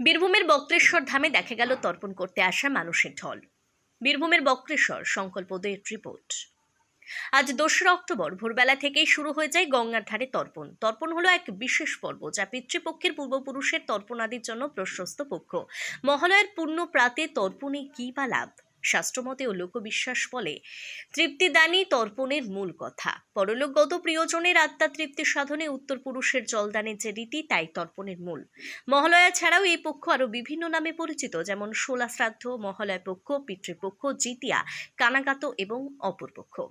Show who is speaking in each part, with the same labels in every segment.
Speaker 1: বীরভূমের বক্রেশ্বর ধামে দেখা গেল তর্পণ করতে আসা মানুষের ঢল। বীরভূমের বক্রেশ্বর সংকল্পদের রিপোর্ট। আজ দোসরা অক্টোবর ভোরবেলা থেকেই শুরু হয়ে যায় গঙ্গার ধারে তর্পণ। তর্পণ হলো এক বিশেষ পর্ব যা পিতৃপক্ষের পূর্বপুরুষের তর্পণাদির জন্য প্রশস্ত পক্ষ। মহালয়ের পূর্ণ প্রাতে তর্পণে কী বা লাভ? শাস্ত্রমতে ও লোকবিশ্বাস বলে তৃপ্তিদানই তর্পণের মূল কথা। পরলোকগত প্রিয়জনের আত্মা তৃপ্তি সাধনে উত্তর পুরুষের জলদানের যে রীতি, তাই তর্পণের মূল। মহালয়া ছাড়াও এই পক্ষ আরও বিভিন্ন নামে পরিচিত, যেমন ষোলা শ্রাদ্ধ মহালয়া পক্ষ, পিতৃপক্ষ, জিতিয়া, কানাগাত এবং অপরপক্ষ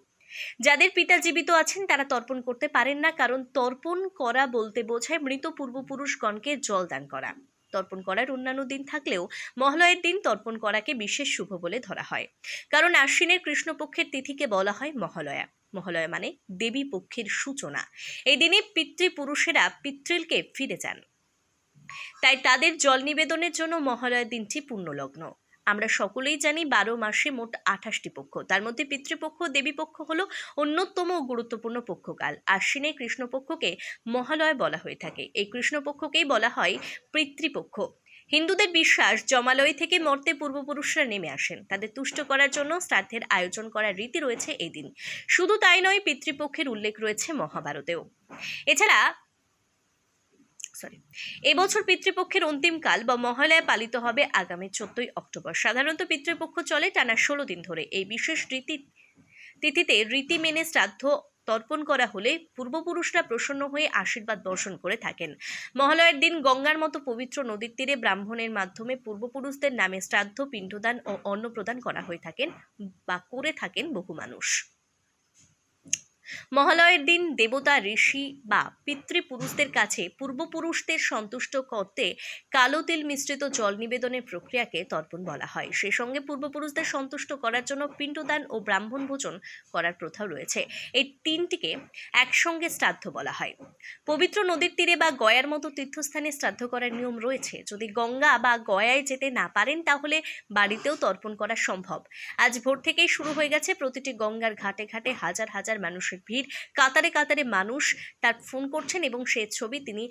Speaker 1: যাদের পিতা জীবিত আছেন, তারা তর্পণ করতে পারেন না, কারণ তর্পণ করা বলতে বোঝায় মৃত পূর্বপুরুষগণকে জল দান করা। তর্পণ করার অন্যান্য দিন থাকলেও মহালয়ের দিন তর্পণ করাকে বিশেষ শুভ বলে ধরা হয়। কারণ আশ্বিনের কৃষ্ণপক্ষের তিথিকে বলা হয় মহালয়া। মহালয়া মানে দেবী পক্ষের সূচনা। এই দিনে পিতৃপুরুষেরা পিতৃলকে ফিরে যান। তাই তাদের জল নিবেদনের জন্য মহালয়ার দিনটি পুণ্যলগ্ন আমরা সকলেই জানি বারো মাসে মোট আঠাশটি পক্ষ। তার মধ্যে পিতৃপক্ষ, দেবীপক্ষ হলো অন্যতম গুরুত্বপূর্ণ পক্ষকাল। আশ্বিনে কৃষ্ণপক্ষকে মহালয় বলা হয়ে থাকে। এই কৃষ্ণপক্ষকেই বলা হয় পিতৃপক্ষ। হিন্দুদের বিশ্বাস, জমালয় থেকে মর্তে পূর্বপুরুষরা নেমে আসেন। তাদের তুষ্ট করার জন্য শ্রাদ্ধের আয়োজন করার রীতি রয়েছে এই দিন শুধু তাই নয়, পিতৃপক্ষের উল্লেখ রয়েছে মহাভারতেও। এছাড়া সরি এবছর পিতৃপক্ষের অন্তিমকাল বা মহালয়া পালিত হবে আগামী চোদ্দই অক্টোবর। সাধারণত পিতৃপক্ষ চলে টানা ষোলো দিন ধরে। এই বিশেষ রীতি, তিথিতে রীতি মেনে শ্রাদ্ধ তর্পণ করা হলে পূর্বপুরুষরা প্রসন্ন হয়ে আশীর্বাদ বর্ষণ করে থাকেন। মহালয়ের দিন গঙ্গার মতো পবিত্র নদীর তীরে ব্রাহ্মণের মাধ্যমে পূর্বপুরুষদের নামে শ্রাদ্ধ, পিণ্ডদান ও অন্ন প্রদান করা হয়ে থাকেন বা করে থাকেন বহু মানুষ। মহালয়ের দিন দেবতা, ঋষি বা পিতৃপুরুষদের কাছে পূর্বপুরুষদের সন্তুষ্ট করতে কালো তিল মিশ্রিত জল নিবেদনের প্রক্রিয়াকে তর্পণ বলা হয়। সেই সঙ্গে পূর্বপুরুষদের সন্তুষ্ট করার জন্য পিণ্ডদান ও ব্রাহ্মণ ভোজন করার প্রথাও রয়েছে। এই তিনটিকে একসঙ্গে শ্রাদ্ধ বলা হয়। পবিত্র নদীর তীরে বা গয়ার মতো তীর্থস্থানে শ্রাদ্ধ করার নিয়ম রয়েছে। যদি গঙ্গা বা গয়ায় যেতে না পারেন, তাহলে বাড়িতেও তর্পণ করা সম্ভব। আজ ভোর থেকেই শুরু হয়ে গেছে প্রতিটি গঙ্গার ঘাটে ঘাটে হাজার হাজার মানুষের ভিড়। কাতারে কাতারে মানুষ তার ফোন করছেন এবং সে ছবি তিনি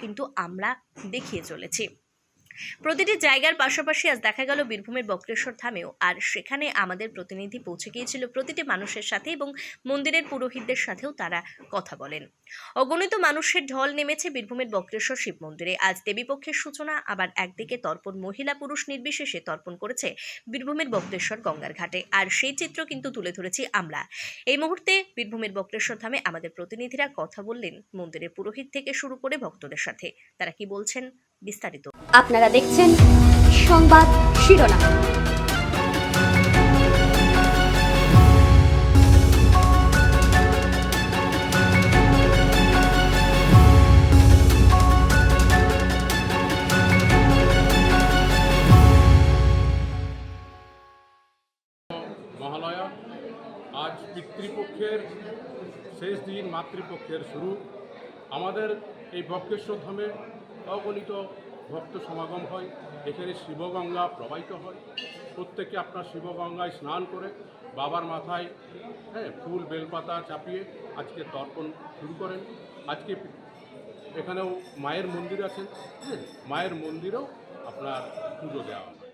Speaker 1: কিন্তু আমরা দেখিয়ে চলেছি। প্রতিটি জায়গার পাশাপাশি আজ দেখা গেল বীরভূমের বক্রেশ্বর ধামেও। আর সেখানে আমাদের প্রতিনিধি পৌঁছে গিয়েছিল প্রতিটি মানুষের সাথে এবং মন্দিরের পুরোহিতদের সাথেও তারা কথা বলেন। অগণিত মানুষের ঢল নেমেছে বীরভূমের বক্রেশ্বর শিব মন্দিরে। আজ দেবীপক্ষের সূচনা, আবার একদিকে তর্পণ মহিলা পুরুষ নির্বিশেষে তর্পণ করেছে বীরভূমের বক্রেশ্বর গঙ্গার ঘাটে। আর সেই চিত্র কিন্তু তুলে ধরেছি আমরা। এই মুহূর্তে বীরভূমের বক্রেশ্বর ধামে আমাদের প্রতিনিধিরা কথা বললেন মন্দিরের পুরোহিত থেকে শুরু করে ভক্তদের সাথে। তারা কি বলছেন? বিস্তারিত।
Speaker 2: আপনারা দেখছেন সংবাদ শিরোনাম।
Speaker 3: মহালয়া আজ পিতৃপক্ষের শেষ দিন মাতৃপক্ষের শুরু। আমাদের এই বক্রেশ্বর ধামে অগণিত ভক্ত সমাগম হয়। এখানে শিবগঙ্গা প্রবাহিত হয়। প্রত্যেকে আপনার শিবগঙ্গায় স্নান করে বাবার মাথায় হ্যাঁ ফুল বেলপাতা চাপিয়ে আজকে তর্পণ শুরু করেন। আজকে এখানেও মায়ের মন্দির আছেন হ্যাঁ মায়ের মন্দিরেও আপনার পুজো দেওয়া হয়।